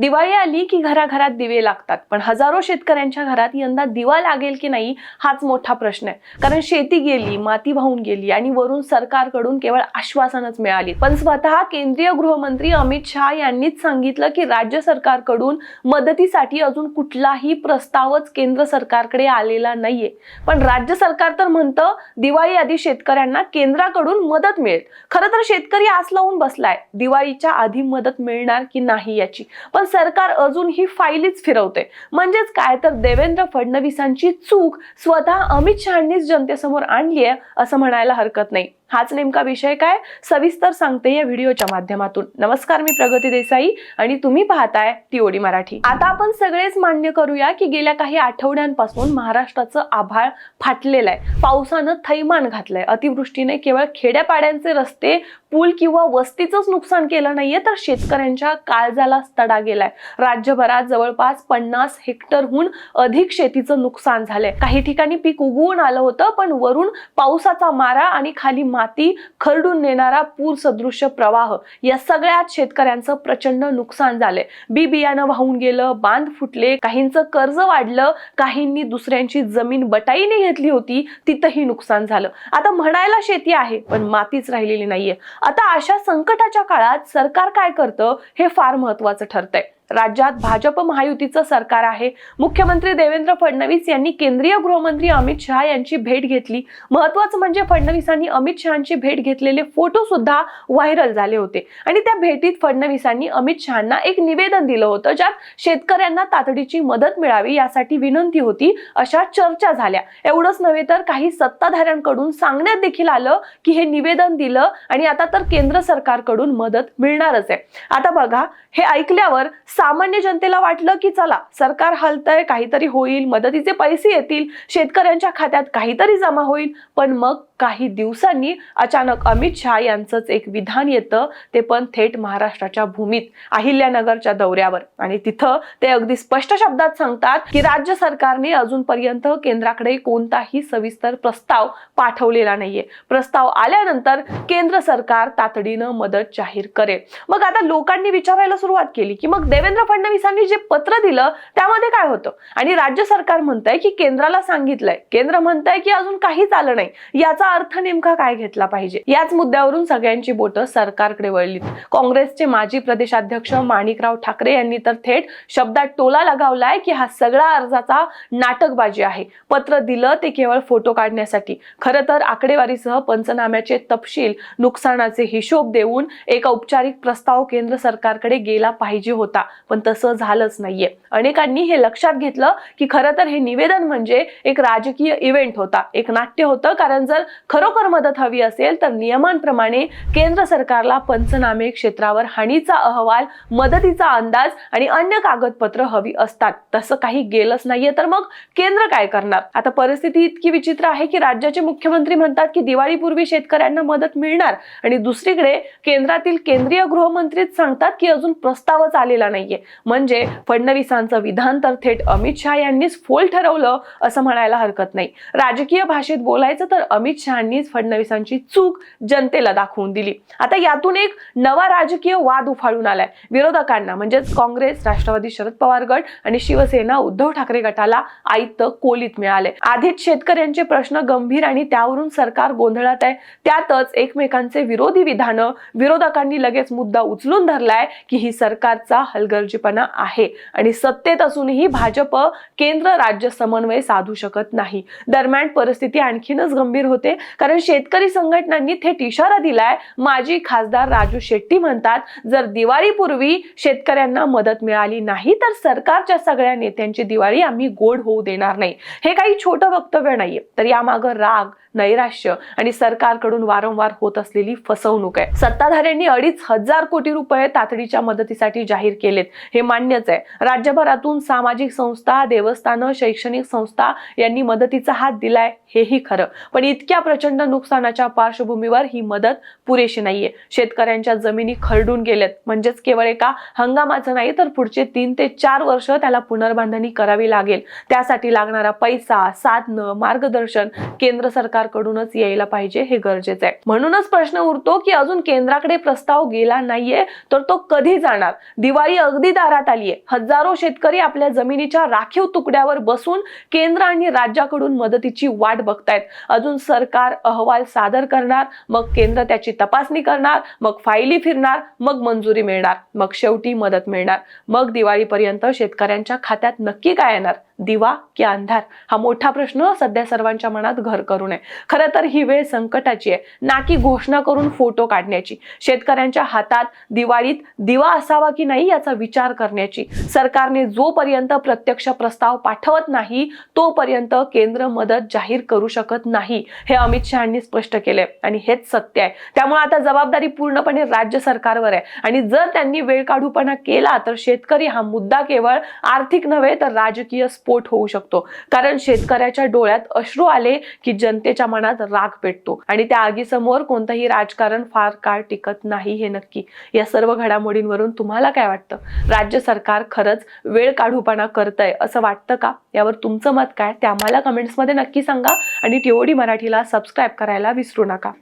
दिवाळी आली की घराघरात दिवे लागतात. पण हजारो शेतकऱ्यांच्या घरात यंदा दिवा लागेल की नाही हाच मोठा प्रश्न आहे. कारण शेती गेली माती वाहून गेली आणि वरून सरकारकडून केवळ आश्वासनच मिळाली. पण स्वतः केंद्रीय गृहमंत्री अमित शहा यांनीच सांगितलं की राज्य सरकारकडून मदतीसाठी अजून कुठलाही प्रस्तावच केंद्र सरकारकडे आलेला नाहीये. पण राज्य सरकार तर म्हणतं दिवाळी आधी शेतकऱ्यांना केंद्राकडून मदत मिळेल. खरं तर शेतकरी आस लावून बसलाय. दिवाळीच्या आधी मदत मिळणार की नाही याची. पण सरकार अजून ही फाईलीच फिरवते. म्हणजेच काय तर देवेंद्र फडणवीसांची चूक स्वतः अमित शहानीच जनतेसमोर आणली आहे असं म्हणायला हरकत नाही. हाच नेमका विषय काय? सविस्तर सांगते या व्हिडिओच्या माध्यमातून. नमस्कार मी प्रगती देसाई आणि तुम्ही पाहताय टीओडी मराठी. आता आपण सगळेच मान्य करूया की गेल्या काही आठवड्यांपासून महाराष्ट्राचं आभाळ फाटलेलं आहे पावसानं थैमान घातलंय. अतिवृष्टीने केवळ खेड्यापाड्यांचे रस्ते पूल किंवा वस्तीचंच नुकसान केलं नाहीये तर शेतकऱ्यांच्या काळजाला तडा गेलाय. राज्यभरात जवळपास पन्नास हेक्टरहून अधिक शेतीचं नुकसान झालंय. काही ठिकाणी पीक उगवून आलं होतं पण वरून पावसाचा मारा आणि खाली माती खरडून नेणारा पूर सदृश्य प्रवाह. या सगळ्यात शेतकऱ्यांचं प्रचंड नुकसान झालंय. बी बियाणं वाहून गेलं बांध फुटले काहींचं कर्ज वाढलं काहींनी दुसऱ्यांची जमीन बटाईने घेतली होती तिथंही नुकसान झालं. आता म्हणायला शेती आहे पण मातीच राहिलेली नाहीये. आता अशा संकटाच्या काळात सरकार काय करतं हे फार महत्वाचं ठरतंय. राज्यात भाजप महायुतीचं सरकार आहे. मुख्यमंत्री देवेंद्र फडणवीस यांनी केंद्रीय गृहमंत्री अमित शहा यांची भेट घेतली. महत्वाचं म्हणजे फडणवीसांनी अमित शहाची भेट घेतलेले फोटो सुद्धा व्हायरल झाले होते. आणि त्या भेटीत फडणवीसांनी अमित शहाना एक निवेदन दिलं होतं ज्यात शेतकऱ्यांना तातडीची मदत मिळावी यासाठी विनंती होती अशा चर्चा झाल्या. एवढंच नव्हे तर काही सत्ताधाऱ्यांकडून सांगण्यात देखील आलं की हे निवेदन दिलं आणि आता तर केंद्र सरकारकडून मदत मिळणारच आहे. आता बघा हे ऐकल्यावर सामान्य जनतेला वाटलं की चला सरकार हलतंय काहीतरी होईल मदतीचे पैसे येतील शेतकऱ्यांच्या खात्यात काहीतरी जमा होईल पण मग काही दिवसांनी अचानक अमित शहा यांचंच एक विधान येतं ते पण थेट महाराष्ट्राच्या भूमीत अहिल्यानगरच्या दौऱ्यावर. आणि तिथं ते अगदी स्पष्ट शब्दात सांगतात की राज्य सरकारने अजूनपर्यंत केंद्राकडे कोणताही सविस्तर प्रस्ताव पाठवलेला नाहीये. प्रस्ताव आल्यानंतर केंद्र सरकार तातडीनं मदत जाहीर करेल. मग आता लोकांनी विचारायला सुरुवात केली की मग देवेंद्र फडणवीसांनी जे पत्र दिलं त्यामध्ये काय होतं? आणि राज्य सरकार म्हणतंय की केंद्राला सांगितलंय. केंद्र म्हणतंय की अजून काहीच आलं नाही. याचा अर्थ नेमका काय घेतला पाहिजे? याच मुद्द्यावरून सगळ्यांची बोटं सरकारकडे वळलीत. काँग्रेसचे माजी प्रदेशाध्यक्ष माणिकराव ठाकरे यांनी तर थेट शब्दात टोला लगावलाय की हा सगळा अर्जाचा नाटकबाजी आहे. पत्र दिलं ते केवळ फोटो काढण्यासाठी. खरं तर आकडेवारीसह पंचनाम्याचे तपशील नुकसानाचे हिशोब देऊन एक औपचारिक प्रस्ताव केंद्र सरकारकडे गेला पाहिजे होता पण तसं झालंच नाहीये. अनेकांनी हे लक्षात घेतलं की खरं तर हे निवेदन म्हणजे एक राजकीय इव्हेंट होता. एक नाट्य होतं कारण जर खरोखर मदत हवी असेल तर नियमांप्रमाणे केंद्र सरकारला पंचनामे क्षेत्रावर हानीचा अहवाल मदतीचा अंदाज आणि अन्य कागदपत्र हवी असतात. तसं काही गेलंच नाहीये तर मग केंद्र काय करणार? आता परिस्थिती इतकी विचित्र आहे की राज्याचे मुख्यमंत्री म्हणतात की दिवाळीपूर्वी शेतकऱ्यांना मदत मिळणार आणि दुसरीकडे केंद्रातील केंद्रीय गृहमंत्रीच सांगतात की अजून प्रस्तावच आलेला नाहीये. म्हणजे फडणवीसांचं विधान तर थेट अमित शहा यांनीच फोल ठरवलं असं म्हणायला हरकत नाही. राजकीय भाषेत बोलायचं तर अमित शहांनीच फडणवीसांची चूक जनतेला दाखवून दिली. आता यातून एक नवा राजकीय वाद उफाळून आलाय. विरोधकांना म्हणजेच काँग्रेस राष्ट्रवादी शरद पवार गट आणि शिवसेना उद्धव ठाकरे गटाला आयत कोलीत मिळाले. आधीच शेतकऱ्यांचे प्रश्न गंभीर आणि त्यावरून सरकार गोंधळात आहे. त्यातच एकमेकांचे विरोधी विधानं विरोधकांनी लगेच मुद्दा उचलून धरलाय की ही सरकारचा हलगर्जीपणा आहे आणि सत्तेत असूनही भाजप केंद्र राज्य समन्वय साधू शकत नाही. दरम्यान परिस्थिती आणखीनच गंभीर होते. कारण शेतकरी संघटनांनी थेट इशारा दिलाय माजी खासदार राजू शेट्टी म्हणतात जर दिवाळीपूर्वी शेतकऱ्यांना मदत मिळाली नाही तर सरकारच्या सगळ्या नेत्यांची दिवाळी आम्ही गोड होऊ देणार नाही. हे काही छोटं वक्तव्य नाहीये. तर यामागं राग नैराश्य आणि सरकारकडून वारंवार होत असलेली फसवणूक आहे. सत्ताधाऱ्यांनी अडीच हजार कोटी रुपये तातडीच्या मदतीसाठी जाहीर केलेत. हे मान्यच आहे. राज्यभरातून सामाजिक संस्था देवस्थानं शैक्षणिक संस्था यांनी मदतीचा हात दिलाय हेही खरं. पण इतक्या प्रचंड नुकसानाच्या पार्श्वभूमीवर ही मदत पुरेशी नाहीये. शेतकऱ्यांच्या जमिनी खरडून गेलेत म्हणजेच केवळ एका हंगामाचं नाही तर पुढचे तीन ते चार वर्ष त्याला पुनर्बांधणी करावी लागेल. त्यासाठी लागणारा पैसा साधनं मार्गदर्शन केंद्र सरकार सरकारकडूनच यायला पाहिजे हे गरजेचं आहे. म्हणूनच प्रश्न उरतो की अजून केंद्राकडे प्रस्ताव गेला नाहीये तर तो कधी जाणार? दिवाळी अगदी दारात आलीये. हजारो शेतकरी आपल्या जमिनीच्या राखीव तुकड्यावर बसून केंद्र आणि राज्याकडून मदतीची वाट बघतायत. अजून सरकार अहवाल सादर करणार मग केंद्र त्याची तपासणी करणार मग फायली फिरणार मग मंजुरी मिळणार मग शेवटी मदत मिळणार. मग दिवाळीपर्यंत शेतकऱ्यांच्या खात्यात नक्की काय येणार? दिवा की अंधार? हा मोठा प्रश्न सध्या सर्वांच्या मनात घर करू नये. खरं तर ही वेळ संकटाची आहे. ना की घोषणा करून फोटो काढण्याची. शेतकऱ्यांच्या हातात दिवाळीत दिवा असावा की नाही याचा विचार करण्याची. सरकारने जोपर्यंत प्रत्यक्ष प्रस्ताव पाठवत नाही तोपर्यंत केंद्र मदत जाहीर करू शकत नाही हे अमित शहानी स्पष्ट केले आणि हेच सत्य आहे. त्यामुळे आता जबाबदारी पूर्णपणे राज्य सरकारवर आहे. आणि जर त्यांनी वेळ काढूपणा केला तर शेतकरी हा मुद्दा केवळ आर्थिक नव्हे तर राजकीय स्फोट होऊ शकतो. कारण शेतकऱ्याच्या डोळ्यात अश्रू आले की जनतेच्या मनात राग पेटतो. आणि त्या समोर कोणतंही राजकारण फार काळ टिकत नाही हे नक्की. या सर्व घडामोडींवरून तुम्हाला काय वाटतं? राज्य सरकार खरंच वेळ काढूपणा करतंय असं वाटतं का? यावर तुमचं मत काय? ते आम्हाला कमेंट्समध्ये नक्की सांगा आणि टीओडी मराठीला सबस्क्राईब करायला विसरू नका.